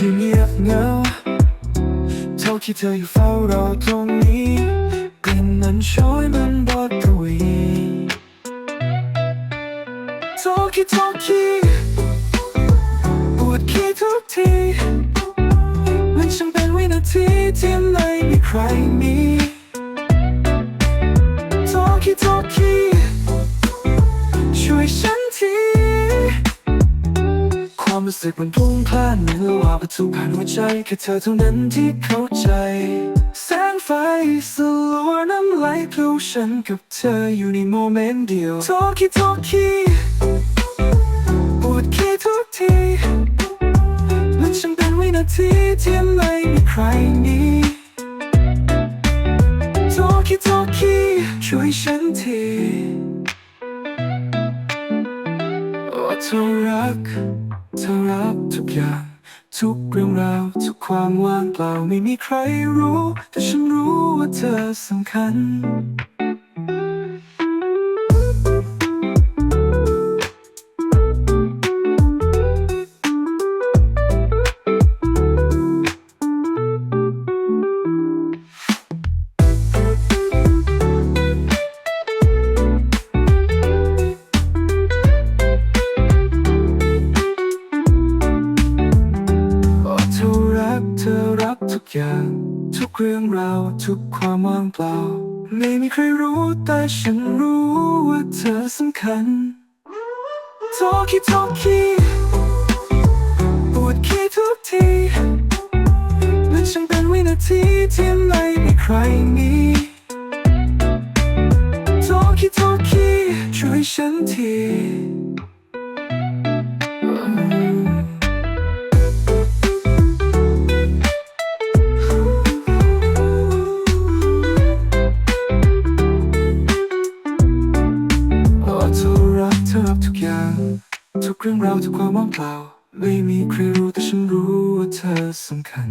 ที่เงียบเงาเท่าที่เธออยู่เฝ้ารอตรงนี้กลิ่นนั้นโชยมันบอดกวีโทคิโทคิปวดขี้ทุกทีมันช่างเป็นวินาทีที่ไม่มีใครมี สึกมันพุ่งพลานเหมือนว่าประตูผ่านหัวใจแค่เธอเท่านั้นที่เข้าใจ แสงไฟสลัวน้ำไหลพลูฉันกับเธออยู่ในโมเมนต์เดียวโทคิโทคิปวดขี้ทุกทีมันช่างเป็นวินาทีที่ไม่มีใครมีโทคิโทคิช่วยฉันที รักเธอรับทุกอย่าง ทุกเรื่องราว ทุกความว่างเปล่าไม่มีใครรู้ แต่ฉันรู้ว่าเธอสำคัญ ทุกอย่าง ทุกเรื่องราวทุกความว่างเปล่า ไม่มีใครรู้แต่ฉันรู้ว่าเธอสำคัญโทคิโทคิปวดขี้ทุกทีมันช่างเป็นวินาทีที่ไม่มีใครมีโทคิโทคิช่วยฉันที ยา ทุกเรื่องราวทุกความว่างเปล่า ไม่มีใครรู้แต่ฉันรู้ว่าเธอสำคัญ